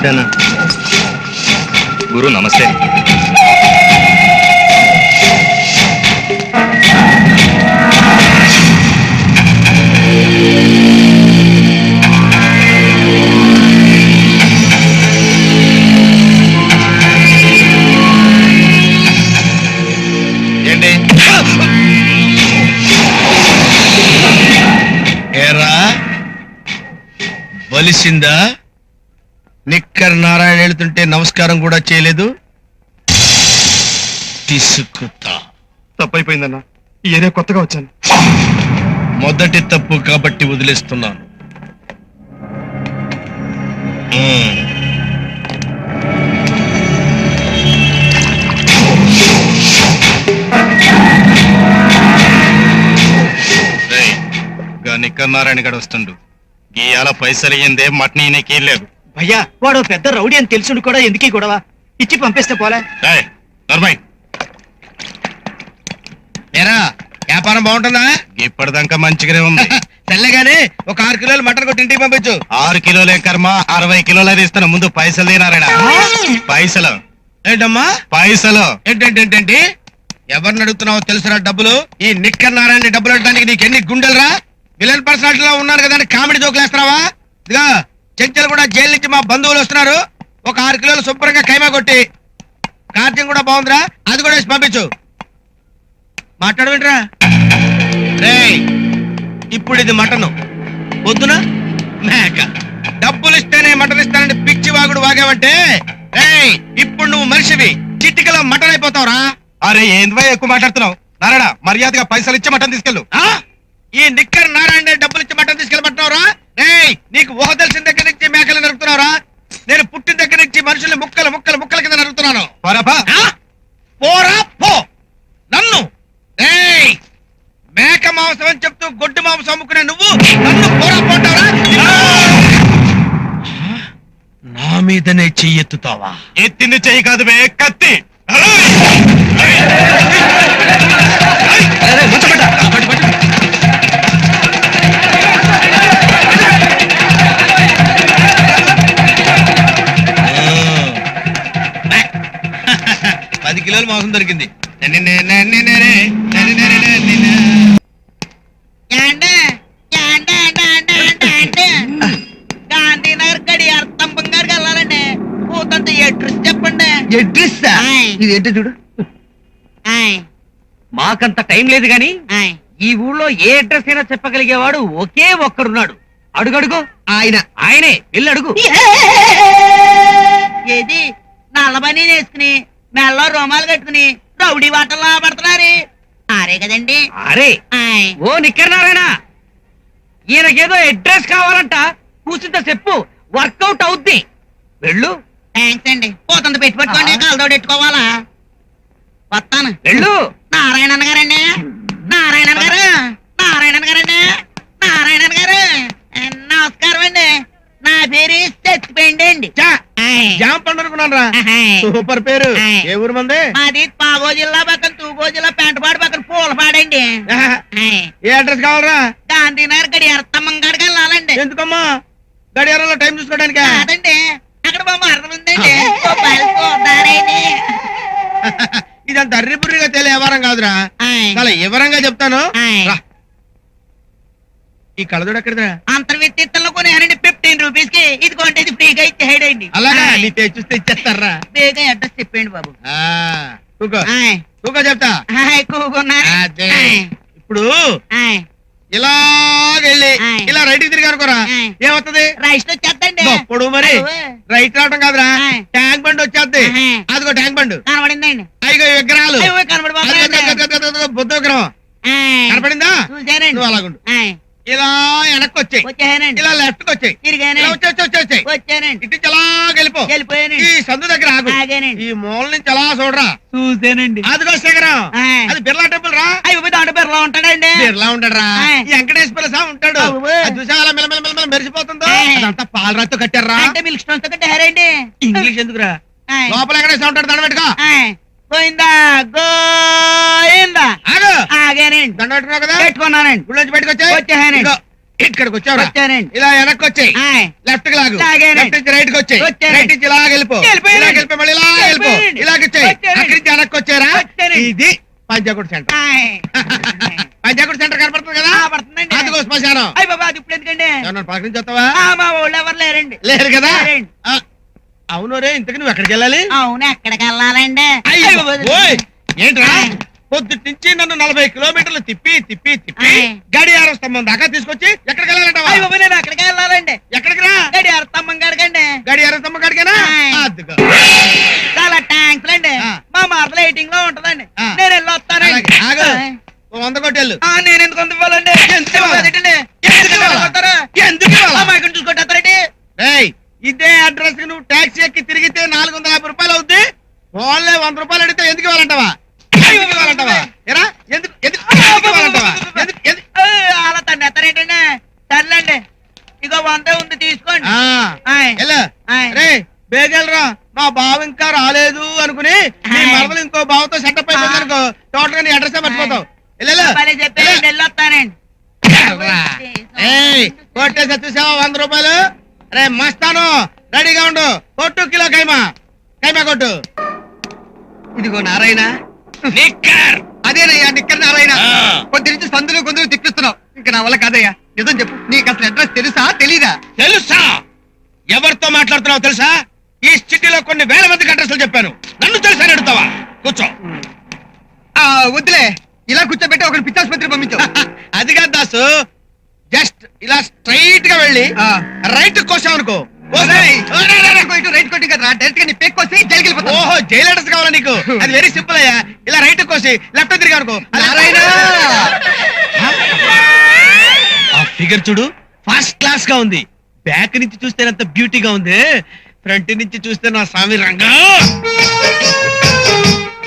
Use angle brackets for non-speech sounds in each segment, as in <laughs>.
నమస్తే అన్న గురు నమస్తే. ఏంటి? ఏరా? బలిసిందా? నిక్కర్ నారాయణ వెళ్తుంటే నమస్కారం కూడా చేయలేదు. తీసుకుతా. తప్పైపోయిందన్న. ఈ ఏరియా కొత్తగా వచ్చాను. మొదటి తప్పు కాబట్టి వదిలేస్తున్నాను. నిక్కర్ నారాయణ గడు వస్తుండు. గీయాల పైసలు అయ్యిందే మటన్ ఈయనకి లేదు భయ్యా వాడు పెద్ద రౌడీ అని తెలుసుడు కూడా ఎందుకీ గొడవ? ఇచ్చి పంపిస్తే పోలే. ఏయ్, నర్మయ్. ఏరా వ్యాపారం బాగుంటుందా? ఇప్పటిదాకా మంచిగానే ఉంది. తెల్లగానే ఒక ఆరు కిలోలు మటన్ కొట్టి ఇంటికి పంపించు. ఆరు కిలోలే కర్మ అరవై కిలోలు అది ఇస్తాను ముందు పైసలు తినారాయణ. పైసలు. ఏంటమ్మా? పైసలు. ఏంటంటేంటి ఎవరిని అడుగుతున్నావో తెలుసురా డబ్బులు? ఈ నిక్కర్ నారాయణ డబ్బులు అడగడానికి నీకు ఎన్ని గుండెలరా? విలన్ పర్సనాలిటీలో ఉన్నారు కదా అని కామెడీ జోకులు వేస్తున్నావా ఇదిగా చెంచలు కూడా జైలు నుంచి మా బంధువులు వస్తున్నారు. ఒక ఆరు కిలోలు శుభ్రంగా కైమా కొట్టి కార్యం కూడా బాగుందిరా అది కూడా వేసి పంపించు. మాట్లాడవేంట్రా రేయ్ ఇప్పుడు ఇది మటను. పొద్దున మేక. డబ్బులు ఇస్తేనే మటన్ ఇస్తానని పిచ్చి వాగుడు వాగావంటే రేయ్ ఇప్పుడు నువ్వు మనిషివి. చిట్టికలో మటన్ అయిపోతావురా. అరే ఏంద్వా ఎక్కువ మాట్లాడుతున్నావు? నారాయణ మర్యాదగా పైసలు ఇచ్చి మటన్ తీసుకెళ్ళు. ఈ నిక్కర్ నారాయణ డబ్బులు ఇచ్చి మటన్ తీసుకెళ్ళమంటున్నావురా? రేయ్ నీకు ఊహ తెలిసిన దగ్గర నుంచి మేకలు నరుకుతున్నావురా? నేను పుట్టిన దగ్గర నుంచి మనుషుల్ని ముక్కలు ముక్కలు ముక్కల కింద నరుకుతున్నాను? పోరా పో. నన్ను. ఏయ్ మేక మాంసం అని చెప్తూ గొడ్డు మాంసం అమ్ముకునే నువ్వు నన్ను పోరా పోతావా నా మీదనే చెయ్యెత్తుతావా? ఎత్తింది చెయ్యి కాదు బే కత్తి. కిలోలు మాంసం దొరికింది. గాంధీనగర్ గడి అర్థం వెళ్ళాలండి. పోతంత అడ్రస్ చెప్పండి. అడ్రస్ ఆయ్. ఇదేంటో చూడు? మాకంత టైం లేదు గాని. ఈ ఊళ్ళో ఏ అడ్రస్ అయినా చెప్పగలిగేవాడు ఒకే ఒక్కడున్నాడు. అడుగడుగు ఆయన. ఆయనే. వెళ్ళి అడుగు. ఏది? నల్లబని వేసుకుని మెల్ల రోమాలు కట్టుకుని రౌడీ వాటల్లా పడుతున్నారు ఆరే కదండి. అరే. ఓ నిక్కర్నారాయణ! ఈయనకేదో అడ్రస్ కావాలంట. కూర్చుంత చెప్పు. వర్కౌట్ అవుద్ది. వెళ్ళు. థ్యాంక్స్ అండి. పోతంత పెట్టి పట్టుకోండి ఆ. కలదోడు పెట్టుకోవాలా? వస్తాను. వెళ్ళు. నారాయణన్ గారండి నారాయణన్ గారు నారాయణన్ గారండి నారాయణన్ గారు ఆ, నమస్కారం అండి నా పేరు చచ్చిపోయింది అండి జామ పండు అనుకున్నాను రా. సూపర్ పేరు. ఏ ఊరు మంది? మాది పాగో జిల్లా పక్కన తూగో జిల్లా పెంటపాడు పక్కన పూలపాడండి. ఏ అడ్రస్ కావాలరా? గాంధీనగర్ గడి అర్థమ్మ గారికి వెళ్ళాలండి. ఎందుకమ్మా? గడియారంలో టైం చూసుకోవడానికి? కాదండి. అక్కడ మా మరణం ఉందండి. <laughs> ఇదంత అర్రిపుర్రిగా తెలియ వ్యవహారం కాదురా. చాలా వివరంగా చెప్తాను. రా. ఈ కళ్ళజోడు ఎక్కడిదా అంతర్వ్యక్తిత్వంలో కొనేయాలండి ఫిఫ్టీన్ రూపీస్కి ఇది కొంటే ఇది ఫ్రీగా ఇచ్చేయండి అలాగా నీ తెచ్చి చూస్తే ఇచ్చేస్తారా? ఫ్రీగా అడ్రస్ చెప్పండి బాబు. ఆ, కూకో. ఆయ్. కూకో చెప్తా. కూకున్నా. అదే. ఆయ్. ఇప్పుడు ఆయ్. ఇలా వెళ్ళి ఆయ్. ఇలా రైట్ తిరిగి అనుకోరా? ఆయ్. ఏమవుతుంది రైస్ వచ్చేస్తండి గొప్పడు మరి. రైట్ రావడం కాదురా. ఆయ్. ట్యాంక్ బండ్ వచ్చేద్ది ఆయ్. అదిగో ట్యాంక్ బండ్. కనబడిందండి. ఈ విగ్రహాలు. అయ్యో, కనబడి అదిగో, అదిగో, అదిగో, అదిగో, అదిగో, బుద్ధ విగ్రహం. కనపడిందా? నువ్వు అలాగుండు. ఆయ్. ఇలా వెనక్కి వచ్చాయి ఇలా లెఫ్ట్కి వచ్చాయి ఇలా తిరిగానండి వచ్చి వచ్చి వచ్చి వచ్చాయి. వచ్చానండి ఇటు అలా వెళ్ళిపో. ఈ వెళ్ళిపోయానండి సందు దగ్గర ఆగు. ఈ మూల నుంచి అలా చూడరా. చూసానండి. అదిగో శేఖరం. అది బిర్లా టెంపుల్ రా. అయ్యో దాంట్లో బిర్లా ఉంటాడండి. బిర్లా ఉంటాడు రా. వెంకటేశ్వర స్వామి ఉంటాడు. అది చూసా అలా మెరిసిపోతుందో. అదంతా పాలరాతో కట్టారా? అంటే మిల్క్ స్టోన్స్తో కట్టారండి. ఇంగ్లీష్ ఎందుకురా. లోపల వెంకటేశ్వర ఉంటాడు దండ పెట్టుకో. గోయిందా? గోయిందా? ఆగు. ఆగానండి. దండ పెట్టుకున్నావు కదా? పెట్టుకున్నానండి. గుళ్ళోంచి బయటకు వచ్చాయి? వచ్చేసానండి. ఇదిగో, ఇక్కడికి వచ్చావురా. వచ్చానండి. ఇలా వెనక్కి వచ్చాయి. ఆయ్. లెఫ్ట్కి లాగు. లెఫ్ట్ నుంచి రైట్కి వచ్చాయి. వచ్చానండి. రైట్ నుంచి ఇలా వెళ్ళిపో. వెళ్ళిపోయానండి. ఇలా వెళ్ళిపో మళ్ళీ ఇలా వెళ్ళిపో. వెళ్ళిపోయానండి. ఇలాగ వచ్చాయి. వచ్చానండి. అక్కడి నుంచి వెనక్కి వచ్చారా? వచ్చానండి. ఇది పంచాకుడు సెంటర్. ఆయ్. <laughs> పంచాకుడు సెంటర్ కనపడుతుంది కదా? ఆ, పడుతుందండి. అదిగో శ్మశానం. అయ్ బాబా అది ఇప్పుడు ఎందుకండి? ఏమన్నా వస్తావా? ఆ, మా ఊళ్ళో ఎవరు లేరండి. లేరు కదా? లేరండి. ఆ, అవును రే ఇంతకు నువ్వు ఎక్కడికి వెళ్ళాలి అవును ఎక్కడికి వెళ్ళాలండి అయ్యో. ఓయ్, ఏంట్రా. పొద్దుటి నుంచి నన్ను నలభై కిలోమీటర్లు తిప్పి తిప్పి తిప్పి ఆయ్. గడియార స్తంభం దాకా తీసుకొచ్చి ఎక్కడికి వెళ్ళాలంటావా అయ్య బాబోయ్, నేను ఎక్కడికి వెళ్ళాలండి ఎక్కడికి రా గడి అర్థమ్మ గడికండి గడియార స్తంభం కాడికేనా ఆయ్. అదిగో చాలా థ్యాంక్స్ అండి ఆ. మా మాటలు ఎయిటింగ్లో ఉంటదండి ఆ. నేను వెళ్ళి వస్తానండి అలాగే, ఆగు. ఆయ్. ఓ వంద కొట్టేళ్ళు ఆ, నేను ఎందుకు అంత ఇవ్వాలండి ఎందుకు ఇవ్వాలి? అదేంటండి? ఎందుకు ఎందుకు ఇవ్వాలి? కొడతారు? ఎందుకు ఇవ్వాలి? ఆ, మైకుని చూసుకుంటారండి రేయ్ ఇదే అడ్రస్కి నువ్వు ట్యాక్సీ ఎక్కి తిరిగితే నాలుగు వందల యాభై రూపాయలు అవుద్ది ఓన్లీ వంద రూపాయలు అడిగితే ఎందుకు ఇవ్వాలంటావా ఎందుకు ఇవ్వాలంటావా ఎరా ఎందుకు ఎందుకు ఎందుకు ఇవ్వాలంటావా ఎందుకు ఎందుకు అలా తను ఎత్తారేంటండి సర్లేండి ఇగో వంద ఉంది తీసుకోండి ఆ, ఆయ్. వెళ్ళు. ఆయ్. రే బేగెలరా మా బావ ఇంకా రాలేదు అనుకుని నీ. మరదలు ఇంకో బావతో సెటప్ అయిపోయింది అనుకో టోటల్గా నీ అడ్రస్. ఏయ్ కొట్టేసి చూసావా వంద రూపాయలు? రే మస్తాను రెడీగా ఉండు. కొట్టు కిలో కైమా కైమా కొట్టు. ఇదిగో నారాయణ. నిక్కర్. అదేనయ్యా నిక్కర్ నారాయణ. కొద్ది నుంచి సందులు కొందులు తిప్పిస్తున్నావు. ఇంకా నా వల్ల కాదయ్యా. నిజం చెప్పు నీకు అసలు అడ్రస్ తెలుసా తెలీదా? తెలుసా? ఎవరితో మాట్లాడుతున్నావు తెలుసా ఈ సిటీలో కొన్ని వేల మందికి అడ్రస్లు చెప్పాను నన్ను తెలుసా అడుగుతావా కూర్చో ఆ వద్దులే ఇలా కూర్చోబెట్టి ఒక పిచ్చాసుపత్రి పంపించావు అది కాదు దాసు జస్ట్ ఇలా స్ట్రైట్గా వెళ్ళి ఆ. రైట్ కోసావు అనుకో రైట్ కొట్టు, రైట్ కొట్టు కదా డైరెక్ట్గా నీ పేక్ కోసి జైలుకి వెళ్ళిపోతావు. ఓహో జైలు అడ్రస్ కావాలా నీకు అది వెరీ సింపుల్ అయ్యా ఇలా రైట్ కోసి లెఫ్ట్ తిరిగి అనుకో నారాయణ ఆ ఫిగర్ చూడు ఫస్ట్ క్లాస్గా ఉంది బ్యాక్ నుంచి చూస్తే ఎంత బ్యూటీగా ఉంది. ఫ్రంట్ నుంచి చూస్తే నా స్వామి రంగా.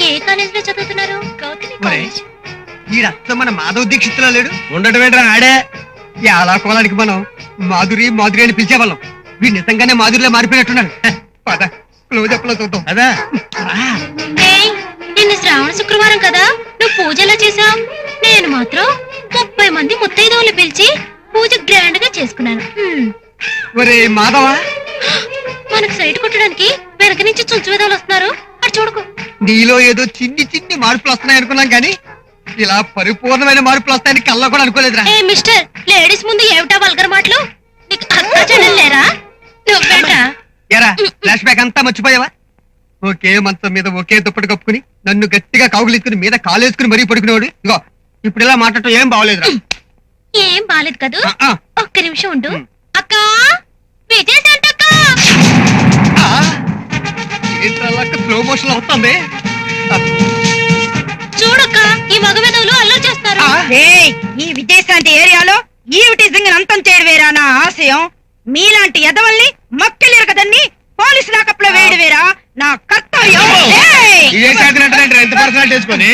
ఏ కాలేజ్లో చదువుతున్నారు? గౌతమి కాలేజ్. మన మాధవ్ దీక్షిత్తులో లేడు? ఉండటం ఏంట్రా ఆడే? ఈ అలా కోలానికి మనం మాధురి మాధురి అని పిలిచేవాళ్ళం. వీడు నిజంగానే మాధురిలో మారిపోయినట్టున్నాడు. పద క్లోజ్ అప్లో చూద్దాం. అదా నిన్న శ్రావణ శుక్రవారం కదా? నువ్వు పూజ ఎలా చేసావు నేను మాత్రం ముప్పై మంది ముత్తైదవులు పిలిచి పూజ గ్రాండ్గా చేసుకున్నాను. హ్మ్. ఒరే మాధవ. మనకు సైట్ కొట్టడానికి వెనక నుంచి చుంచు విధాలు వస్తున్నారు. అటు చూడకు. నీలో ఏదో చిన్ని చిన్ని మార్పులు వస్తున్నాయి అనుకున్నాం కానీ ఇలా పరిపూర్ణమైన మార్పులు వస్తాయని కల్లా కూడా అనుకోలేదురా. ఏ మిస్టర్ లేడీస్ ముందు ఏమిటా వల్గర్ మాటలు? నీకు అక్క చెల్లెలు లేరా? నువ్వేంటా? ఎరా ఫ్లాష్ బ్యాక్ అంతా మర్చిపోయావా? ఒకే మంచం మీద ఒకే దుప్పటి కప్పుకుని నన్ను గట్టిగా కౌగులించుకుని మీద కాలేసుకుని మరీ పడుకునేవాడు. ఇగో ఇప్పుడు ఇలా మాట్లాడటం ఏం బాగోలేదురా. ఏం బాలేదు కదూ? ఆ, ఆ, ఒక్క నిమిషం ఉండు. అక్క! విజయ్ అక్క ఆ. ఏంట్రా అలా స్లో మోషన్ ఆ, చూడక్క ఈ మగ వెధవులు అల్లరి చేస్తారు ఆ. ఏయ్ ఈ విజయశాంతి ఏరియాలో ఈవిటిజంగ్ అంతం చేయడమేరా నా ఆశయం? మీలాంటి ఎదవల్ని మక్కెలిరగదన్ని పోలీసు లాకప్లో వేయడమేరా నా కర్తవ్యం? ఏయ్! ఇదే సాధినట్టు ఎంత పర్సనాలిటీ వేసుకొని?